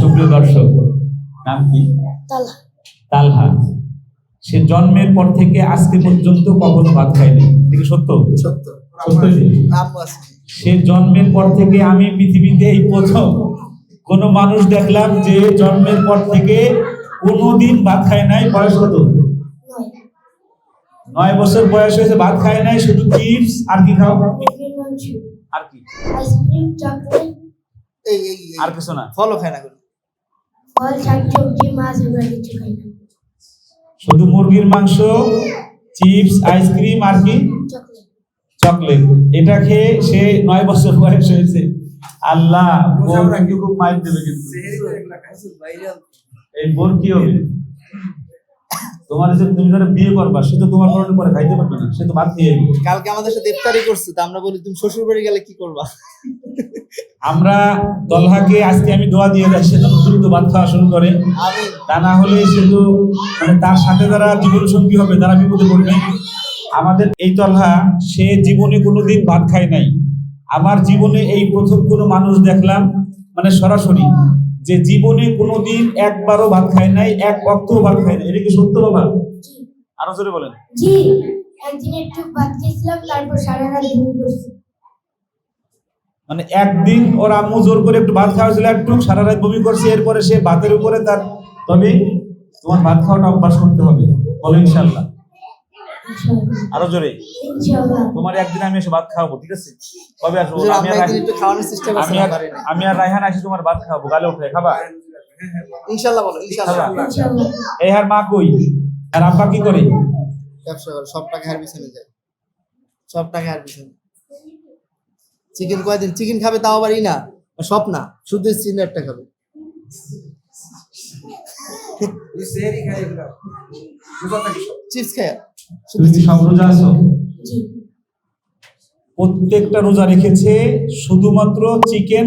সুপ্রিয় দর্শক নাম কি? তালহা। সে জন্মের পর থেকে আজকে পর্যন্ত কখনো ভাত খায়নি। এটা সত্য? সত্য। সে জন্মের পর থেকে আমি পৃথিবীতে এই প্রথম কোন মানুষ দেখলাম যে জন্মের পর থেকে কোনোদিন ভাত খায় নাই। বয়স কত? নয়। নয় বছর বয়স হয়েছে ভাত খায় নাই শুধু চিপস আর কি খাও? আর কি? আইসক্রিম চকলেট এই এই এই। আর কিছু না। ফলও খায় না কোনো। ফল শাক মাছ এগুলো কিছু খাই না। শুধু মুরগির মাংস চিপস আইসক্রিম আর কি? চকলেট। চকলেট। এটা খেয়ে সে নয় বছর বয়স হয়েছে। আল্লাহ খুব মাইর দেবে কিন্তু। এই বোর কি হবে? তোমার যে তুমি যারা বিয়ে করবা সে তো তোমার কারণে পরে খাইতে পারবে না সে তো ভাত খেয়ে যাবে। কালকে আমাদের সাথে ইফতারি করছে তো আমরা বলি তুমি শ্বশুর বাড়ি গেলে কি করবা? আমরা তলহাকে আজকে আমি দোয়া দিয়ে যাই সে যেন দ্রুত ভাত খাওয়া শুরু করে। তা না হলে তো মানে তার সাথে যারা জীবন সঙ্গী হবে তারা বিপদে পড়বে। আমাদের এই তলহা সে জীবনে কোনোদিন ভাত খায় নাই। আমার জীবনে এই প্রথম কোনো মানুষ দেখলাম মানে সরাসরি যে জীবনে কোনোদিন একবারও ভাত খায় নাই এক অক্টও ভাত খায় নাই। এটা কি সত্য বাবা? আরও জোরে বলেন। জি। একদিন একটু ভাত খেয়েছিলাম তারপর সারা রাত ঘুম করছি। মানে একদিন ওর আম্মু জোর করে একটু ভাত খাওয়াছিল একটু সারা রাত বমি করছে এরপরে সে ভাতের উপরে তার তবে তোমার ভাত খাওয়াটা অভ্যাস করতে হবে বলো ইনশাল্লাহ আরও জোরে। তোমার একদিন আমি এসে ভাত খাওয়াবো ঠিক আছে? কবে আসব? আমি আর খাওয়ানোর আমি আর আমি আর রায়হান আসি তোমার ভাত খাওয়াবো গালে উঠে খাবা? ইনশাল্লাহ বলো ইনশাল্লাহ এই হার মা কই? আর আব্বা কি করে? ব্যবসা করে সব টাকা হার পিছনে যায়। সব টাকা হার পিছনে। চিকেন কয়দিন? চিকেন খাবে তাও আবার ই না সব না শুধু চিকেনটা খাবে। চিপস খায়। তুমি রোজা আছো? প্রত্যেকটা রোজা রেখেছে শুধুমাত্র চিকেন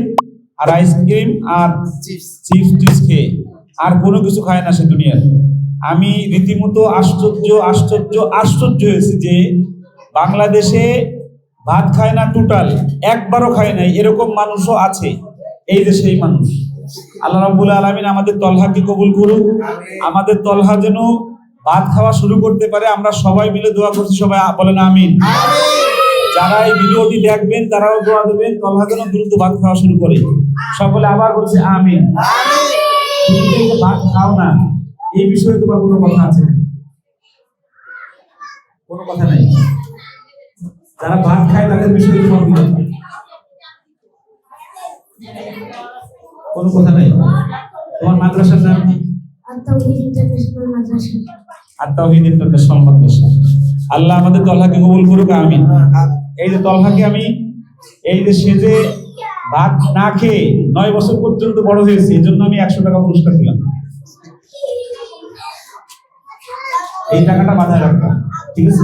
আর আইসক্রিম আর চিপস চিপস টিপস খেয়ে। আর কোনো কিছু খায় না সে দুনিয়ার। আমি রীতিমতো আশ্চর্য আশ্চর্য আশ্চর্য হয়েছি যে বাংলাদেশে ভাত খায় না টোটাল একবারও খায় নাই, এরকম মানুষও আছে। এই যে সেই মানুষ। আল্লাহ রাব্বুল আলামিন আমাদের তলহাকে কবুল করুক। আমাদের তলহা যেন ভাত খাওয়া শুরু করতে পারে, আমরা সবাই মিলে দোয়া করছি, সবাই বলেন আমিন। যারা এই ভিডিওটি দেখবেন, তারাও দোয়া দেবেন, তলহা যেন দ্রুত ভাত খাওয়া শুরু করে। সকলে আবার বলছে আমিন। ভাত খাও না, এই বিষয়ে তোমার কোনো কথা আছে? কোনো কথা নাই? যারা ভাত খায় তাদের বিষয়ে? কোনো কথা নাই? তোমার মাদ্রাসার নাম কি? আর ইন্টারন্যাশনাল মাদ্রাসা। আল্লাহ আমাদের তলহাকে কবুল করুক আমিন। এই যে তলহাকে আমি এই যে সে যে ভাত না খেয়ে নয় বছর পর্যন্ত বড় হয়েছে এই জন্য আমি একশো টাকা পুরস্কার দিলাম। এই টাকাটা মাথায় রাখতাম ঠিক আছে।